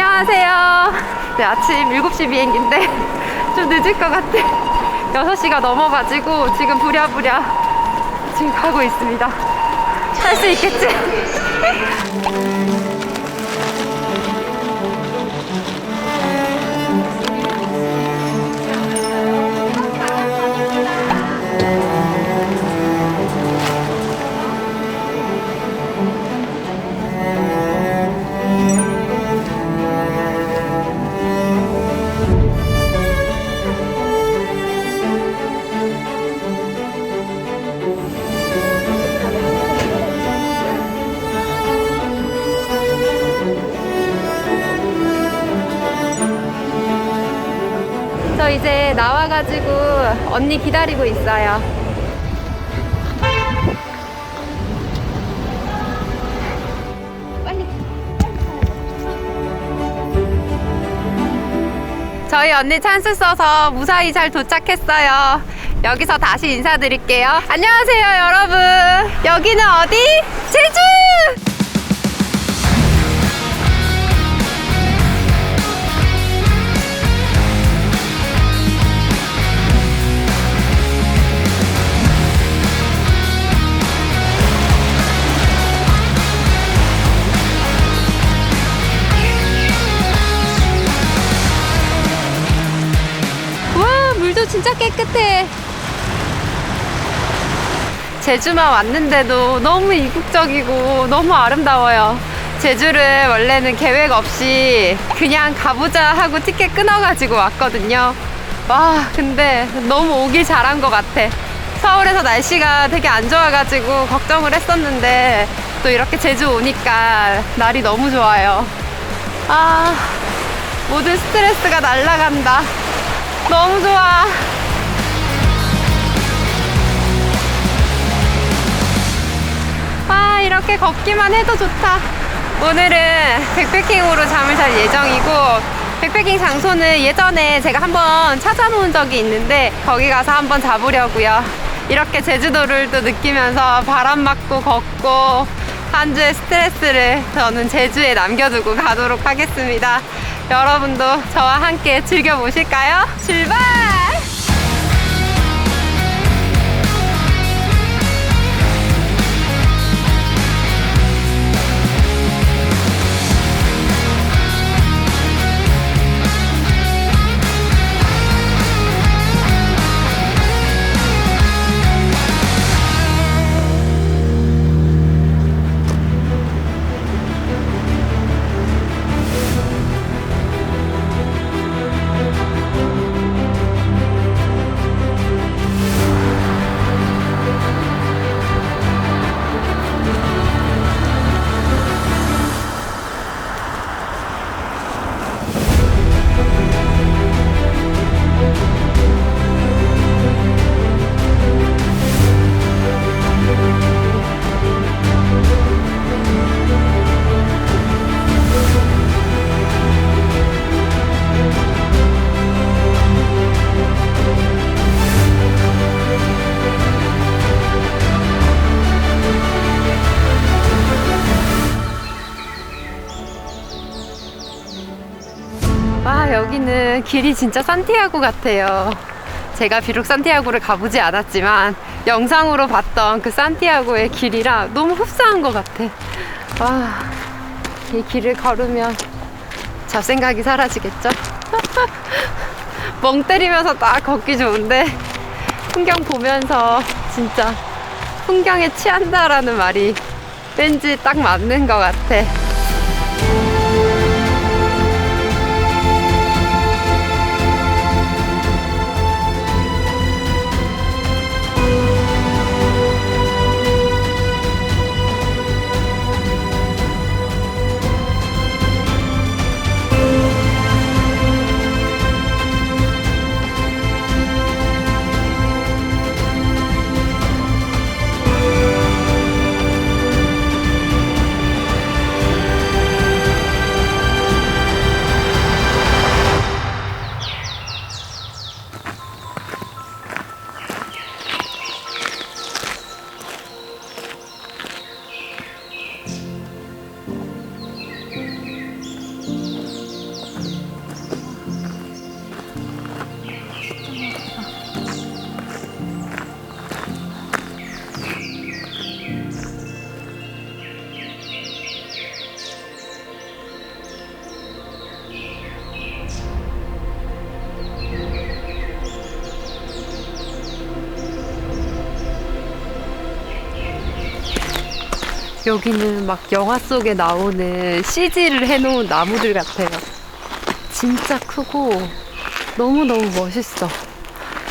안녕하세요. 네, 아침 7시 비행기인데 좀 늦을 것 같아. 6시가 넘어가지고 지금 부랴부랴 지금 가고 있습니다. 할 수 있겠지? 저 이제 나와가지고 언니 기다리고 있어요. 저희 언니 찬스 써서 무사히 잘 도착했어요. 여기서 다시 인사드릴게요. 안녕하세요, 여러분. 여기는 어디? 제주! 진짜 깨끗해. 제주만 왔는데도 너무 이국적이고 너무 아름다워요. 제주를 원래는 계획 없이 그냥 가보자 하고 티켓 끊어가지고 왔거든요. 와, 근데 너무 오길 잘한 것 같아. 서울에서 날씨가 되게 안 좋아가지고 걱정을 했었는데 또 이렇게 제주 오니까 날이 너무 좋아요. 아, 모든 스트레스가 날아간다. 너무 좋아. 아, 이렇게 걷기만 해도 좋다. 오늘은 백패킹으로 잠을 잘 예정이고, 백패킹 장소는 예전에 제가 한번 찾아놓은 적이 있는데, 거기 가서 한번 잡으려고요. 이렇게 제주도를 또 느끼면서 바람 맞고 걷고, 한 주의 스트레스를 저는 제주에 남겨두고 가도록 하겠습니다. 여러분도 저와 함께 즐겨보실까요? 출발! 와, 여기는 길이 진짜 산티아고 같아요. 제가 비록 산티아고를 가보지 않았지만 영상으로 봤던 그 산티아고의 길이라 너무 흡사한 것 같아. 와, 이 길을 걸으면 잡생각이 사라지겠죠? 멍 때리면서 딱 걷기 좋은데 풍경 보면서 진짜 풍경에 취한다라는 말이 왠지 딱 맞는 것 같아. 여기는 막 영화 속에 나오는 CG를 해놓은 나무들 같아요. 진짜 크고 너무너무 멋있어.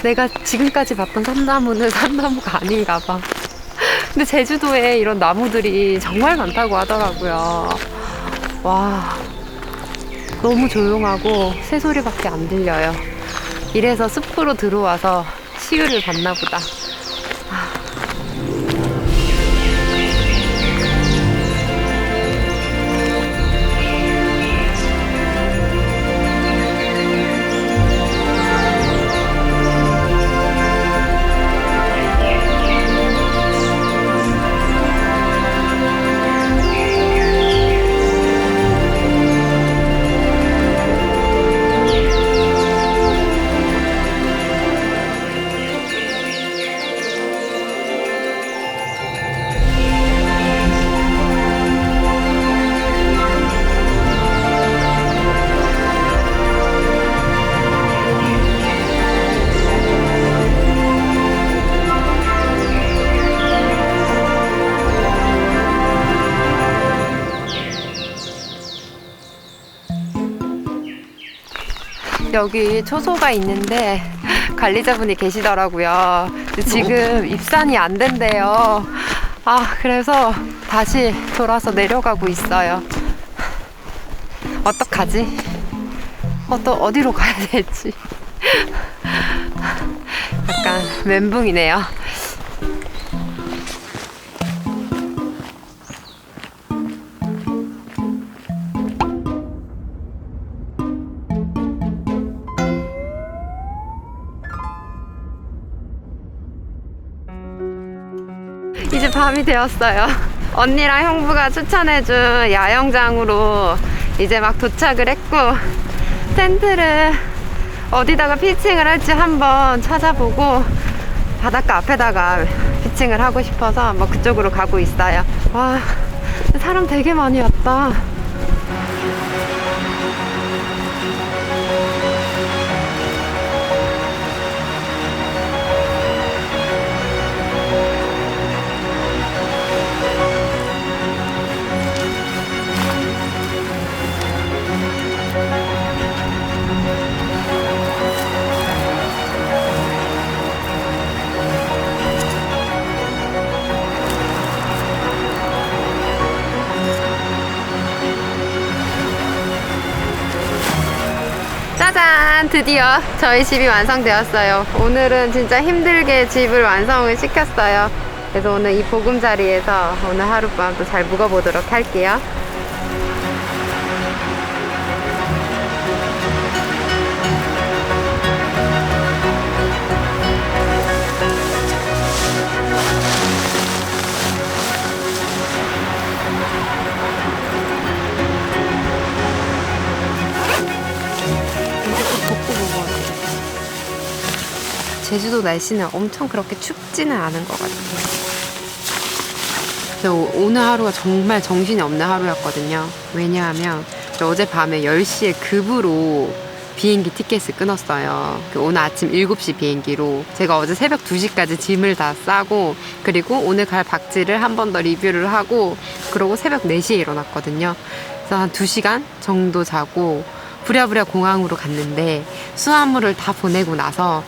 내가 지금까지 봤던 산나무는 산나무가 아닌가 봐. 근데 제주도에 이런 나무들이 정말 많다고 하더라고요. 와, 너무 조용하고 새소리밖에 안 들려요. 이래서 숲으로 들어와서 시유를 받나 보다. 여기 초소가 있는데 관리자분이 계시더라고요. 지금 입산이 안 된대요. 아, 그래서 다시 돌아서 내려가고 있어요. 어떡하지? 어떠, 어디로 가야 될지. 약간 멘붕이네요. 밤이 되었어요. 언니랑 형부가 추천해준 야영장으로 이제 막 도착을 했고, 텐트를 어디다가 피칭을 할지 한번 찾아보고, 바닷가 앞에다가 피칭을 하고 싶어서 한번 그쪽으로 가고 있어요. 와, 사람 되게 많이 왔다. 짜잔! 드디어 저희 집이 완성되었어요. 오늘은 진짜 힘들게 집을 완성을 시켰어요. 그래서 오늘 이 보금자리에서 오늘 하룻밤 또 잘 묵어보도록 할게요. 제주도 날씨는 엄청 그렇게 춥지는 않은 것 같아요. 저 오늘 하루가 정말 정신이 없는 하루였거든요. 왜냐하면 저 어젯밤에 10시에 급으로 비행기 티켓을 끊었어요. 그 오늘 아침 7시 비행기로. 제가 어제 새벽 2시까지 짐을 다 싸고, 그리고 오늘 갈 박지를 한 번 더 리뷰를 하고, 그러고 새벽 4시에 일어났거든요. 그래서 한 2시간 정도 자고, 부랴부랴 공항으로 갔는데, 수화물을 다 보내고 나서,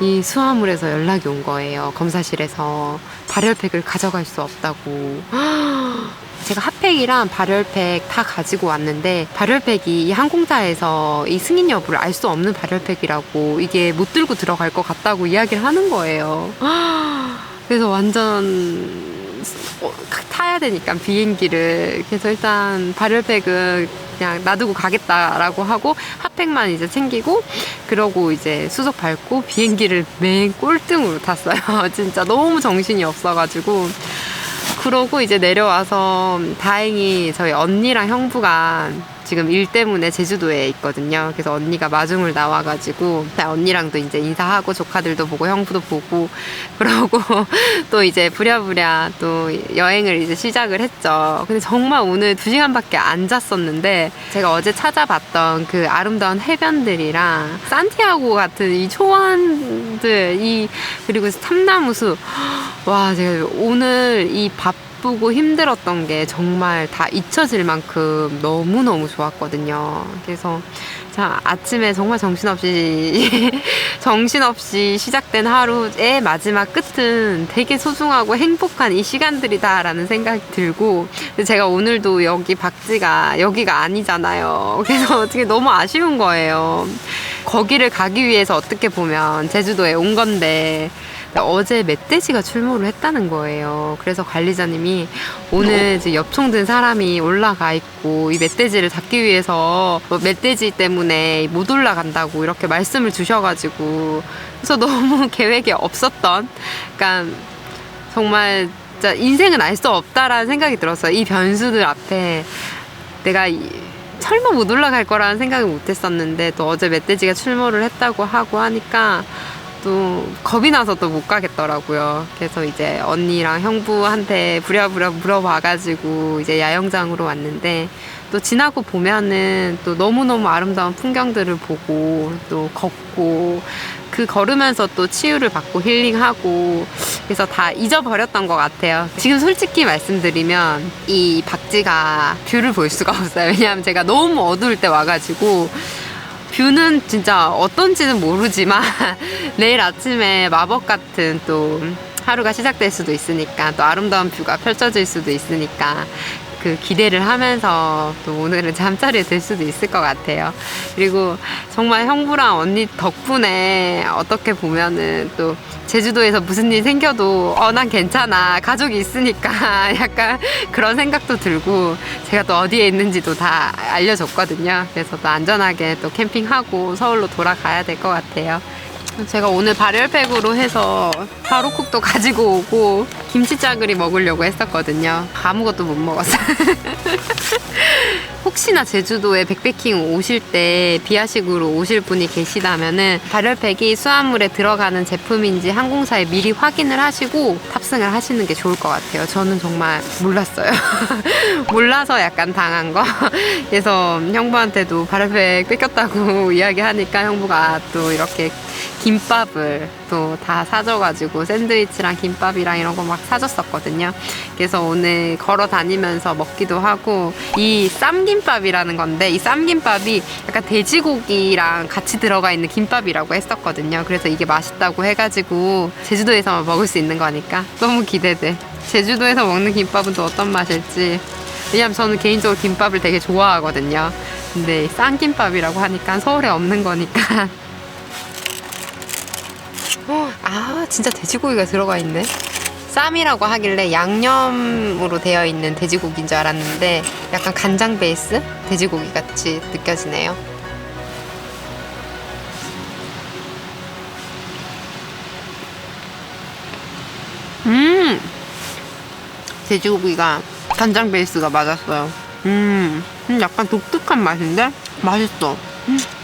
이 수화물에서 연락이 온 거예요. 검사실에서 발열팩을 가져갈 수 없다고. 제가 핫팩이랑 발열팩 다 가지고 왔는데 발열팩이 이 항공사에서 이 승인 여부를 알 수 없는 발열팩이라고 이게 못 들고 들어갈 것 같다고 이야기를 하는 거예요. 그래서 완전 어, 타야 되니까 비행기를 그래서 일단 발열팩은 그냥 놔두고 가겠다라고 하고 핫팩만 이제 챙기고 그러고 이제 수속 밟고 비행기를 맨 꼴등으로 탔어요. 진짜 너무 정신이 없어가지고 그러고 이제 내려와서 다행히 저희 언니랑 형부가 지금 일 때문에 제주도에 있거든요. 그래서 언니가 마중을 나와가지고 언니랑도 이제 인사하고 조카들도 보고 형부도 보고 그러고 또 이제 부랴부랴 또 여행을 이제 시작을 했죠. 근데 정말 오늘 두 시간밖에 안 잤었는데 제가 어제 찾아봤던 그 아름다운 해변들이랑 산티아고 같은 이 초원들 이 그리고 참나무숲 와 제가 오늘 이 밥 바쁘고 힘들었던 게 정말 다 잊혀질 만큼 너무너무 좋았거든요. 그래서 자, 아침에 정말 정신없이, 정신없이 시작된 하루의 마지막 끝은 되게 소중하고 행복한 이 시간들이다라는 생각이 들고, 제가 오늘도 여기 박지가 여기가 아니잖아요. 그래서 어떻게 너무 아쉬운 거예요. 거기를 가기 위해서 어떻게 보면 제주도에 온 건데, 어제 멧돼지가 출몰을 했다는 거예요. 그래서 관리자님이 오늘 이제 엽총 든 사람이 올라가 있고 이 멧돼지를 잡기 위해서 뭐 멧돼지 때문에 못 올라간다고 이렇게 말씀을 주셔가지고 그래서 너무 계획이 없었던 그러니까 정말 진짜 인생은 알 수 없다라는 생각이 들었어요. 이 변수들 앞에 내가 이- 설마 못 올라갈 거라는 생각을 못 했었는데 또 어제 멧돼지가 출몰을 했다고 하고 하니까 또 겁이 나서 또 못 가겠더라고요. 그래서 이제 언니랑 형부한테 부랴부랴 물어봐가지고 이제 야영장으로 왔는데 또 지나고 보면은 또 너무너무 아름다운 풍경들을 보고 또 걷고 그 걸으면서 또 치유를 받고 힐링하고 그래서 다 잊어버렸던 것 같아요. 지금 솔직히 말씀드리면 이 박지가 뷰를 볼 수가 없어요. 왜냐하면 제가 너무 어두울 때 와가지고 뷰는 진짜 어떤지는 모르지만 내일 아침에 마법 같은 또 하루가 시작될 수도 있으니까 또 아름다운 뷰가 펼쳐질 수도 있으니까 그 기대를 하면서 또 오늘은 잠자리에 들 수도 있을 것 같아요. 그리고 정말 형부랑 언니 덕분에 어떻게 보면은 또 제주도에서 무슨 일 생겨도 어 난 괜찮아 가족이 있으니까 약간 그런 생각도 들고 제가 또 어디에 있는지도 다 알려줬거든요. 그래서 또 안전하게 또 캠핑하고 서울로 돌아가야 될 것 같아요. 제가 오늘 발열팩으로 해서 바로쿡도 가지고 오고 김치짜글이 먹으려고 했었거든요. 아무것도 못 먹었어요. 혹시나 제주도에 백패킹 오실 때 비아식으로 오실 분이 계시다면은 발열팩이 수화물에 들어가는 제품인지 항공사에 미리 확인을 하시고 탑승을 하시는 게 좋을 것 같아요. 저는 정말 몰랐어요. 몰라서 약간 당한 거. 그래서 형부한테도 발열팩 뺏겼다고 이야기하니까 형부가 또 이렇게 김밥을 또 다 사줘가지고 샌드위치랑 김밥이랑 이런 거 막 사줬었거든요. 그래서 오늘 걸어 다니면서 먹기도 하고 이 쌈김밥이라는 건데 이 쌈김밥이 약간 돼지고기랑 같이 들어가 있는 김밥이라고 했었거든요. 그래서 이게 맛있다고 해가지고 제주도에서만 먹을 수 있는 거니까 너무 기대돼. 제주도에서 먹는 김밥은 또 어떤 맛일지. 왜냐면 저는 개인적으로 김밥을 되게 좋아하거든요. 근데 쌈김밥이라고 하니까 서울에 없는 거니까 어, 아 진짜 돼지고기가 들어가 있네. 쌈이라고 하길래 양념으로 되어 있는 돼지고기인 줄 알았는데 약간 간장 베이스? 돼지고기 같이 느껴지네요. 음! 돼지고기가 간장 베이스가 맞았어요. 음, 음, 약간 독특한 맛인데? 맛있어. 음. 음.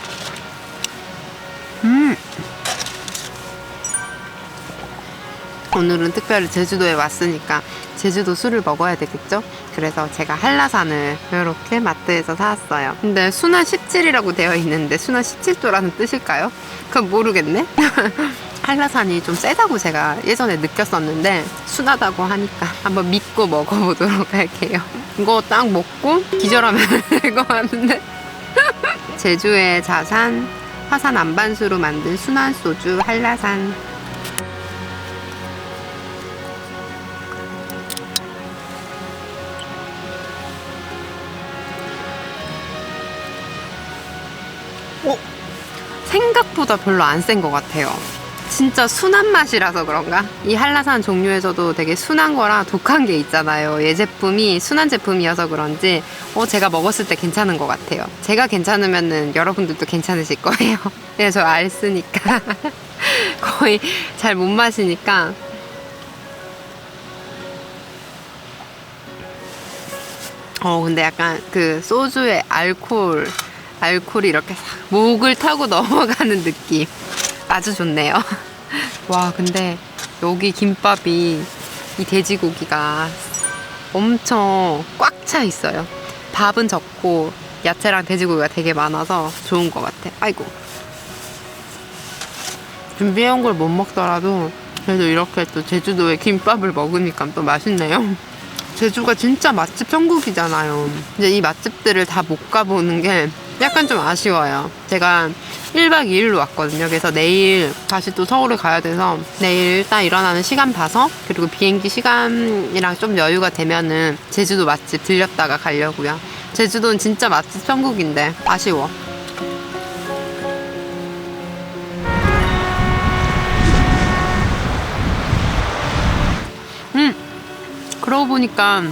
오늘은 특별히 제주도에 왔으니까 제주도 술을 먹어야 되겠죠? 그래서 제가 한라산을 이렇게 마트에서 사왔어요. 근데 순환 17이라고 되어 있는데 순환 17도라는 뜻일까요? 그건 모르겠네. 한라산이 좀 세다고 제가 예전에 느꼈었는데 순하다고 하니까 한번 믿고 먹어보도록 할게요. 이거 딱 먹고 기절하면 될 것 같은데. 제주의 자산 화산 안반수로 만든 순환 소주 한라산. 생각보다 별로 안 센 것 같아요. 진짜 순한 맛이라서 그런가? 이 한라산 종류에서도 되게 순한 거랑 독한 게 있잖아요. 얘 제품이 순한 제품이어서 그런지 어 제가 먹었을 때 괜찮은 것 같아요. 제가 괜찮으면은 여러분들도 괜찮으실 거예요. 그냥 저 알쓰니까 거의 잘 못 마시니까 어 근데 약간 그 소주의 알코올 알코올이 이렇게 싹 목을 타고 넘어가는 느낌. 아주 좋네요. 와 근데 여기 김밥이 이 돼지고기가 엄청 꽉 차 있어요. 밥은 적고 야채랑 돼지고기가 되게 많아서 좋은 것 같아. 아이고. 준비해온 걸 못 먹더라도 그래도 이렇게 또 제주도의 김밥을 먹으니까 또 맛있네요. 제주가 진짜 맛집 천국이잖아요. 이제 이 맛집들을 다 못 가보는 게 약간 좀 아쉬워요. 제가 1박 2일로 왔거든요. 그래서 내일 다시 또 서울을 가야 돼서 내일 일단 일어나는 시간 봐서 그리고 비행기 시간이랑 좀 여유가 되면은 제주도 맛집 들렸다가 가려고요. 제주도는 진짜 맛집 천국인데 아쉬워. 음, 그러고 보니까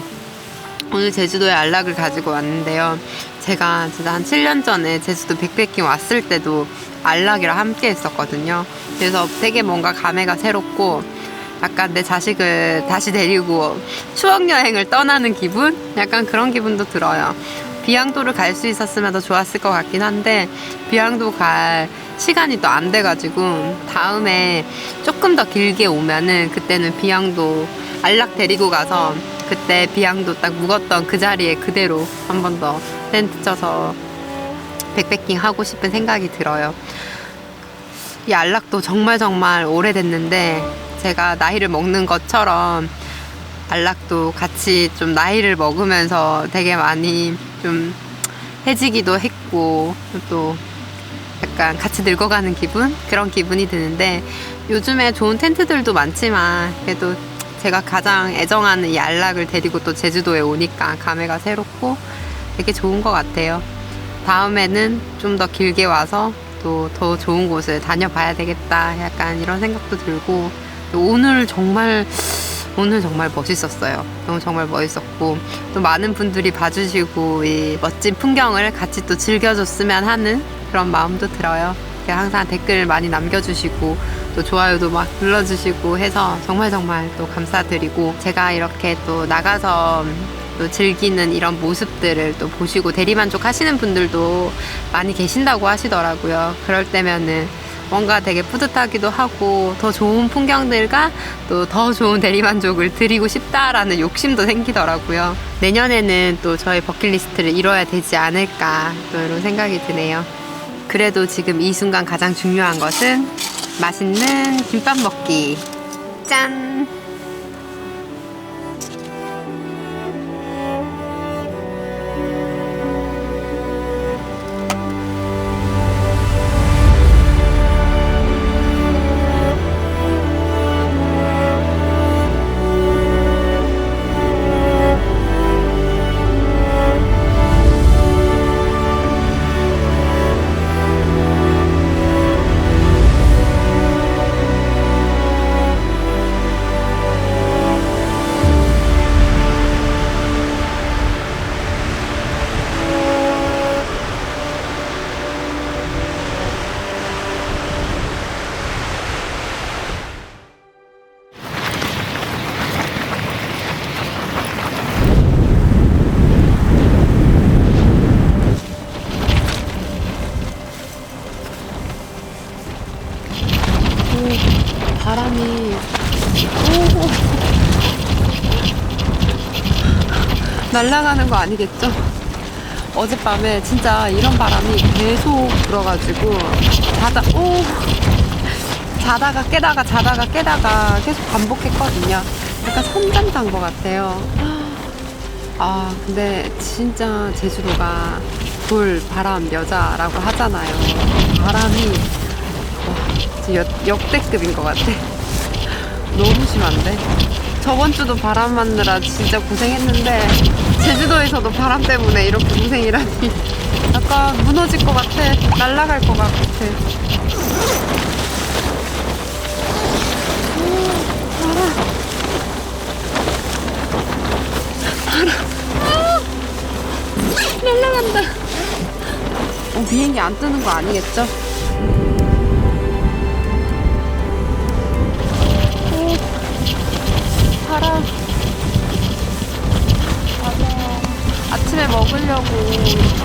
오늘 제주도에 안락을 가지고 왔는데요. 제가 한 7년 전에 제주도 백패킹 왔을 때도 안락이랑 함께 했었거든요. 그래서 되게 뭔가 감회가 새롭고 약간 내 자식을 다시 데리고 추억 여행을 떠나는 기분? 약간 그런 기분도 들어요. 비양도를 갈 수 있었으면 더 좋았을 것 같긴 한데 비양도 갈 시간이 또 안 돼가지고 다음에 조금 더 길게 오면은 그때는 비양도 안락 데리고 가서 그때 비양도 딱 묵었던 그 자리에 그대로 한 번 더 텐트 쳐서 백패킹 하고 싶은 생각이 들어요. 이 안락도 정말 정말 오래됐는데 제가 나이를 먹는 것처럼 안락도 같이 좀 나이를 먹으면서 되게 많이 좀 해지기도 했고 또 약간 같이 늙어가는 기분? 그런 기분이 드는데 요즘에 좋은 텐트들도 많지만 그래도 제가 가장 애정하는 이 안락을 데리고 또 제주도에 오니까 감회가 새롭고 되게 좋은 것 같아요. 다음에는 좀 더 길게 와서 또 더 좋은 곳을 다녀봐야 되겠다. 약간 이런 생각도 들고 또 오늘 정말 오늘 정말 멋있었어요. 너무 정말 멋있었고 또 많은 분들이 봐주시고 이 멋진 풍경을 같이 또 즐겨줬으면 하는 그런 마음도 들어요. 항상 댓글 많이 남겨주시고 또 좋아요도 막 눌러주시고 해서 정말 정말 또 감사드리고 제가 이렇게 또 나가서 또 즐기는 이런 모습들을 또 보시고 대리만족 하시는 분들도 많이 계신다고 하시더라고요. 그럴 때면은 뭔가 되게 뿌듯하기도 하고 더 좋은 풍경들과 또 더 좋은 대리만족을 드리고 싶다라는 욕심도 생기더라고요. 내년에는 또 저의 버킷리스트를 이뤄야 되지 않을까 또 이런 생각이 드네요. 그래도 지금 이 순간 가장 중요한 것은 맛있는 김밥 먹기. 짠! 날아가는 거 아니겠죠? 어젯밤에 진짜 이런 바람이 계속 불어가지고 자다 오 자다가 깨다가 자다가 깨다가 계속 반복했거든요. 약간 선잠 잔 것 같아요. 아 근데 진짜 제주도가 돌 바람 여자라고 하잖아요. 바람이 와, 역, 역대급인 것 같아. 너무 심한데? 저번 주도 바람 맞느라 진짜 고생했는데, 제주도에서도 바람 때문에 이렇게 고생이라니. 약간 무너질 것 같아. 날아갈 것 같아. 날아간다. 어, 비행기 안 뜨는 거 아니겠죠? 바람. 아침에 먹으려고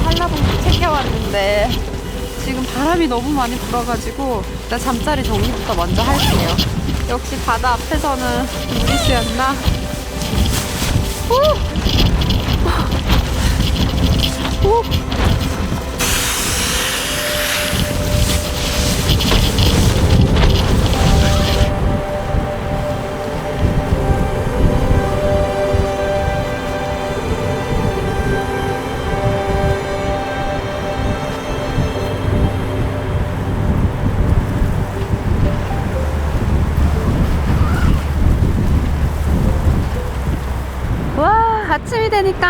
한라봉도 챙겨왔는데 지금 바람이 너무 많이 불어가지고 일단 잠자리 정리부터 먼저 할게요. 역시 바다 앞에서는 무리수였나? 오! 오!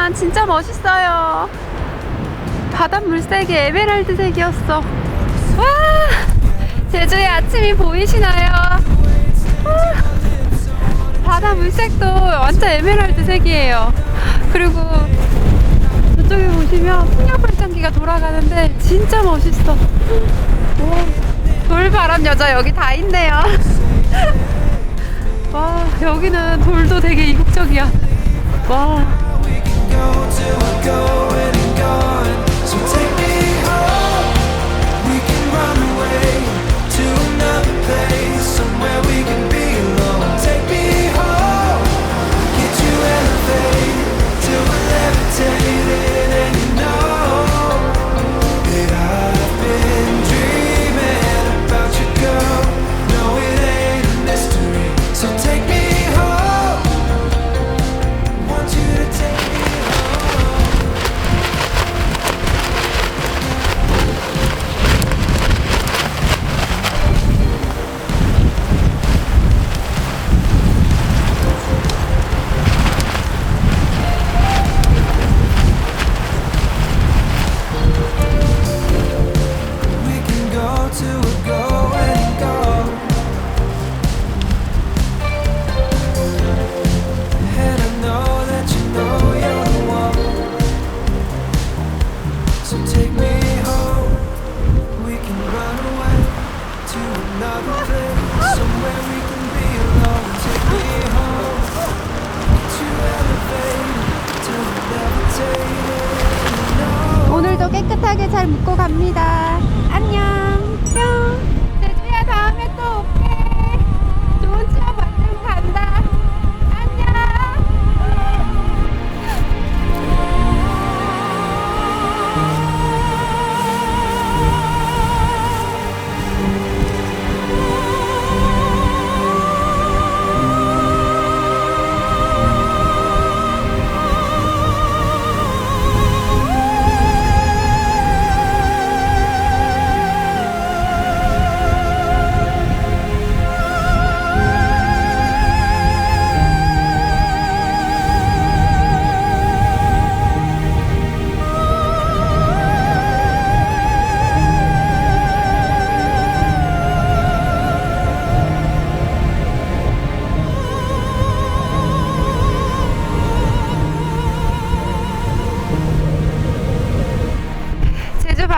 보니까 진짜 멋있어요. 바닷물색이 에메랄드색이었어. 와! 제주의 아침이 보이시나요? 와! 바다 물색도 완전 에메랄드색이에요. 그리고 저쪽에 보시면 풍력 발전기가 돌아가는데 진짜 멋있어. 와, 돌바람 여자 여기 다 있네요. 와, 여기는 돌도 되게 이국적이야. 와. go to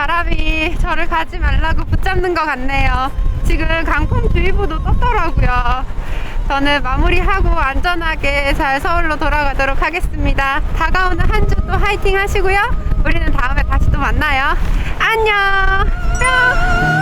바람이 저를 가지 말라고 붙잡는 것 같네요. 지금 강풍주의보도 떴더라고요. 저는 마무리하고 안전하게 잘 서울로 돌아가도록 하겠습니다. 다가오는 한 주 또 화이팅 하시고요. 우리는 다음에 다시 또 만나요. 안녕. 뿅.